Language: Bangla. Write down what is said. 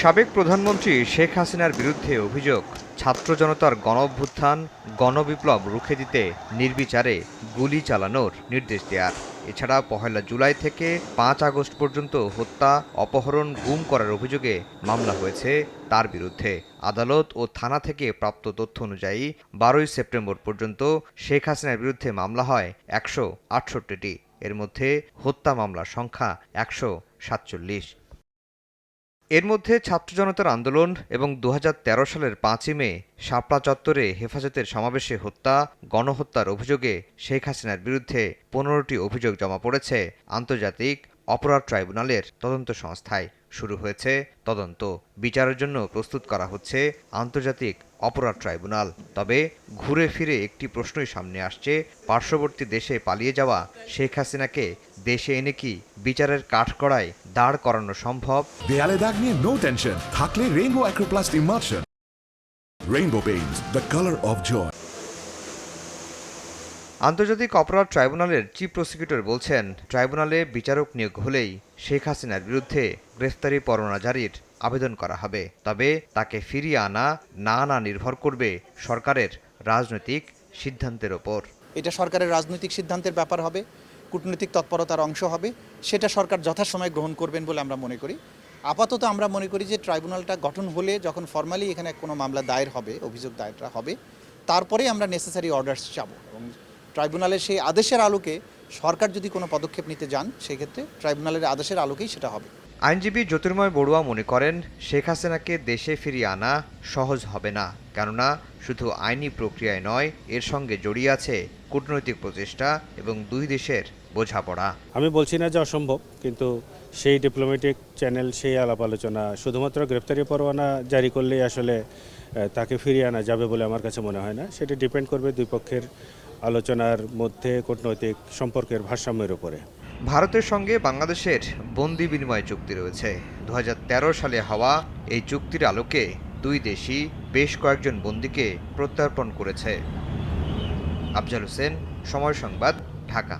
সাবেক প্রধানমন্ত্রী শেখ হাসিনার বিরুদ্ধে অভিযোগ, ছাত্র জনতার গণ অভ্যুত্থান গণবিপ্লব রুখে দিতে নির্বিচারে গুলি চালানোর নির্দেশ দেয়ার। এছাড়া পহেলা জুলাই থেকে পাঁচ আগস্ট পর্যন্ত হত্যা, অপহরণ, গুম করার অভিযোগে মামলা হয়েছে তার বিরুদ্ধে। আদালত ও থানা থেকে প্রাপ্ত তথ্য অনুযায়ী বারোই সেপ্টেম্বর পর্যন্ত শেখ হাসিনার বিরুদ্ধে মামলা হয় একশো আটষট্টিটি। এর মধ্যে হত্যা মামলার সংখ্যা একশো সাতচল্লিশ। এর মধ্যে ছাত্র জনতার আন্দোলন এবং দু হাজার তেরো সালের পাঁচই মে শাপলা চত্বরে হেফাজতের সমাবেশে হত্যা, গণহত্যার অভিযোগে শেখ হাসিনার বিরুদ্ধে পনেরোটি অভিযোগ জমা পড়েছে আন্তর্জাতিক অপরাধ ট্রাইব্যুনালের তদন্ত সংস্থায়। শুরু হয়েছে তদন্ত। বিচারের জন্য প্রস্তুত করা হচ্ছে আন্তর্জাতিক অপরাধ ট্রাইব্যুনাল। তবে ঘুরে ফিরে একটি প্রশ্নই সামনে আসছে, পার্শ্ববর্তী দেশে পালিয়ে যাওয়া শেখ হাসিনাকে দেশে এনে কি বিচারের কাঠগড়ায় দাঁড় করানো সম্ভব। দেয়ালে দাগ নিয়ে নো টেনশন থাকলে rainbow Acroplast emulsion rainbow paints the colour of joy আন্তর্জাতিক অপরাধ ট্রাইব্যুনালের চিফ প্রসিকিউটর বলছেন ট্রাইব্যুনালে বিচারক নিয়োগ হলেই শেখ হাসিনার বিরুদ্ধে গ্রেফতারি পরোয়ানা জারির আবেদন করা হবে। তবে তাকে ফিরিয়ে আনা না না নির্ভর করবে সরকারের রাজনৈতিক সিদ্ধান্তের ওপর। এটা সরকারের রাজনৈতিক সিদ্ধান্তের ব্যাপার হবে। কূটনৈতিক তৎপরতার অংশ হবে, সেটা সরকার যথাসময়ে গ্রহণ করবেন বলে আমরা মনে করি। আপাতত আমরা মনে করি যে ট্রাইব্যুনালটা গঠন হলে যখন ফর্মালি এখানে কোনো মামলা দায়ের হবে, অভিযোগ দায়েরটা হবে তারপরেই আমরা নেসেসারি অর্ডার্স যাব এবং ট্রাইব্যুনালের সেই আদেশের আলোকে সরকার যদি কোনো পদক্ষেপ নিতে যান, সেক্ষেত্রে ট্রাইব্যুনালের আদেশের আলোকেই সেটা হবে। আইনজীবী জ্যোতির্ময় বড়ুয়া মনে করেন, শেখ হাসিনাকে দেশে ফিরিয়ে আনা সহজ হবে না। কেননা, শুধু আইনি প্রক্রিয়ায় নয়, এর সঙ্গে জড়িয়ে আছে কূটনৈতিক প্রচেষ্টা এবং দুই দেশের বোঝাপড়া। আমি বলছি না যে অসম্ভব কিন্তু সেই ডিপ্লোম্যাটিক চ্যানেল সেই আলাপ আলোচনা শুধুমাত্র গ্রেপ্তারি পরোয়ানা জারি করলেই আসলে তাকে ফিরিয়ে আনা যাবে বলে আমার কাছে মনে হয় না। সেটা ডিপেন্ড করবে দুই পক্ষের আলোচনার মধ্যে কূটনৈতিক সম্পর্কের ভারসাম্যের উপরে। ভারতের সঙ্গে বাংলাদেশের বন্দি বিনিময় চুক্তি রয়েছে। দু হাজার তেরো সালে হওয়া এই চুক্তির আলোকে দুই দেশই বেশ কয়েকজন বন্দিকে প্রত্যর্পণ করেছে। আফজাল হোসেন সময় সংবাদ ঢাকা।